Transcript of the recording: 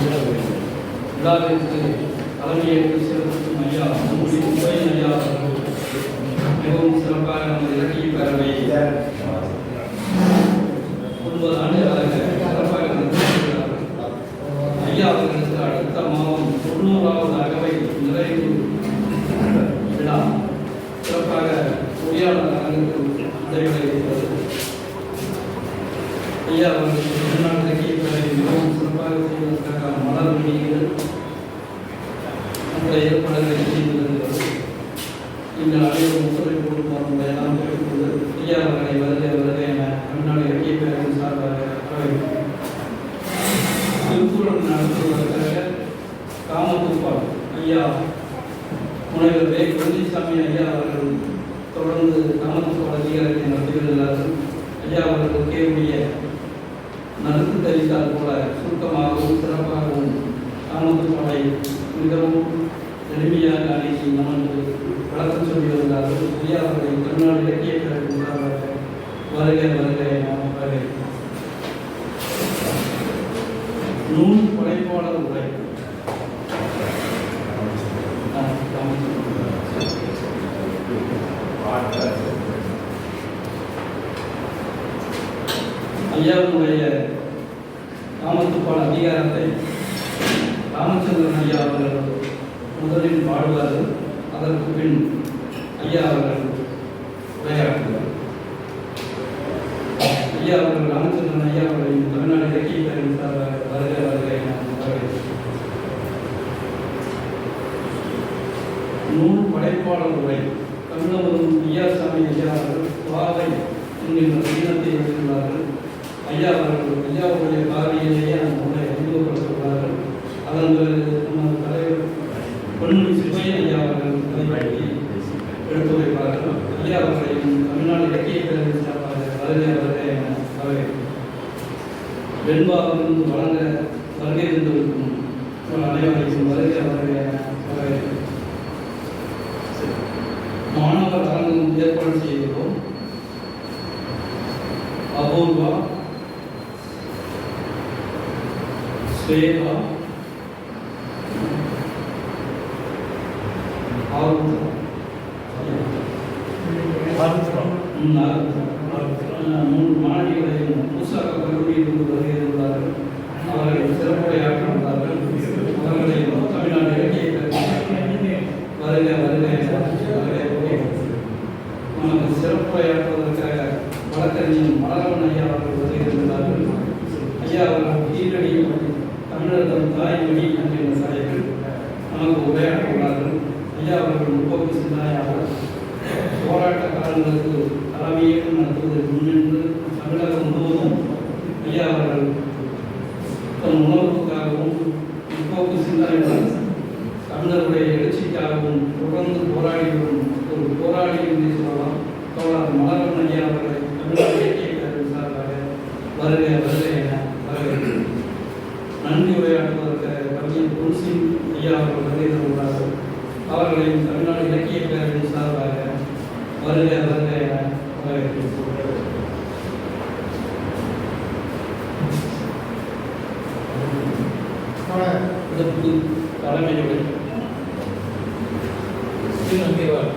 விழாவிற்கு தலைமையேற்று சிறப்பிக்கும் ஐயா முன்முடி உபயன் ஐயா மிகவும் சிறப்பாக நமது இலக்கிய பேரவையை ஒன்பது ஆண்டுகளாக சிறப்பாக நடத்தி ஐயா அவர்களுக்கு அடுத்த மாதம் தொண்ணூறாவது அகவை நிறைவு விழா சிறப்பாக பொறியாளர் அரங்குக்கு உதவிகளை ஐயா அவர்களுக்கு இலக்கிய பேரவை மிகவும் சிறப்பாக மலர் வெளியீடு அந்த ஏற்பாடுகளை செய்து நீங்கள் அனைவரும் ஒத்துழைப்பு கொடுப்பார்கள் எல்லாம் கேட்டுக்கொண்டு ஐயா அவர்களை வருகை வருகை என தமிழ்நாடு இலக்கிய பேரவை சார்பாக திருக்குறள் நடத்துவதற்காக காமத்துப்பால் ஐயா முனைவர் வே. குருதிசாமி ஐயா அவர்கள் தொடர்ந்து காமத்துப்பால் அதிகாரத்தை நடத்தி வருகிறார்கள் ஐயா அவர்கள் உரிய நறுக்கு தரித்தால் போல சுருக்கமாகவும் சிறப்பாகவும் காமத்துப்பாலை மிகவும் எளிமையாக அணுகி நமக்கு விளக்கம் சொல்லி வந்தார்கள். ஐயா அவர்களை தமிழ்நாடு இலக்கிய பேரவை வருக வருக நாம் வரவேற்கிறோம். நூல் படைப்பாளர் உரை. ஐயாவுடைய காமத்துப்பால் அதிகாரத்தை ராமச்சந்திரன் ஐயா அவர்கள் முதலில் பாடுவார்கள் அதற்கு பின் ஐயா அவர்கள் உரையாற்றுவார். ஐயா அவர்கள் ராமச்சந்திரன் ஐயா அவர்களின் தமிழ்நாடு இலக்கிய பேரவை சார்பாக வருக வருக வரவேற்கிறேன். நூல் படைப்பாளர் உரை தமிழகம் ஐயா சாமி ஐயா அவர்கள் பாவை என்கின்ற சீனத்தை எழுதியுள்ளார்கள் அவர்கள் ஐயாவுடைய பார்வையிலேயே அந்த நூலை அறிமுகப்படுத்துகிறார்கள் அதன் நமது தலைவர் பொன்முடி சிவையன் ஐயா அவர்கள் அதை பற்றி எடுத்துரைப்பார்கள். ஐயா அவர்களையும் தமிழ்நாடு இலக்கிய பேரவை சார்பாக வருகை வருகை என வரவேற்கிறேன் வெண்பாவிலிருந்து வழங்க வருகை இருந்திருக்கும் அனைவரையும் வருகை அவர்களே என வரவேற்கிறேன் மாணவர் அரங்கம் ஏற்பாடு செய்கிறோம் அபூர்வா 제가 아우터 아우터 음 아우 아우 தமிழர் தாய்மொழி என்கின்ற தலைப்பில் நமக்கு உரையாற்றுள்ளார்கள் ஐயா அவர்கள் முற்போக்கு சிந்தனையாளர் போராட்டக்காரர்களுக்கு காலங்களுக்கு தலைமையேற்று நடத்துவதற்கு முன்னின்று தமிழகம் முழுவதும் ஐயா அவர்கள் தன் உணர்வுக்காகவும் முற்போக்கு சிந்தனையுடன் தமிழருடைய எழுச்சிக்காகவும் தொடர்ந்து போராடி வரும் ஒரு போராளி என்று சொல்லலாம். தோழர் மலர்வனை ஐயா அவர்களை தமிழ்நாடு இலக்கிய பேரவை சார்பாக வருக வருக என வரவேற்கிறேன் நன்றி உரையாற்றுவதற்காக கவிஞர் குல்சிங் ஐயா அவர்கள் வருகை அவர்களையும் தமிழ்நாடு இலக்கிய பேரவை சார்பாக வருக வருக என வரவேற்கிறேன் இதற்கு தலைமை உரை ஸ்ரீ நம்பியவர்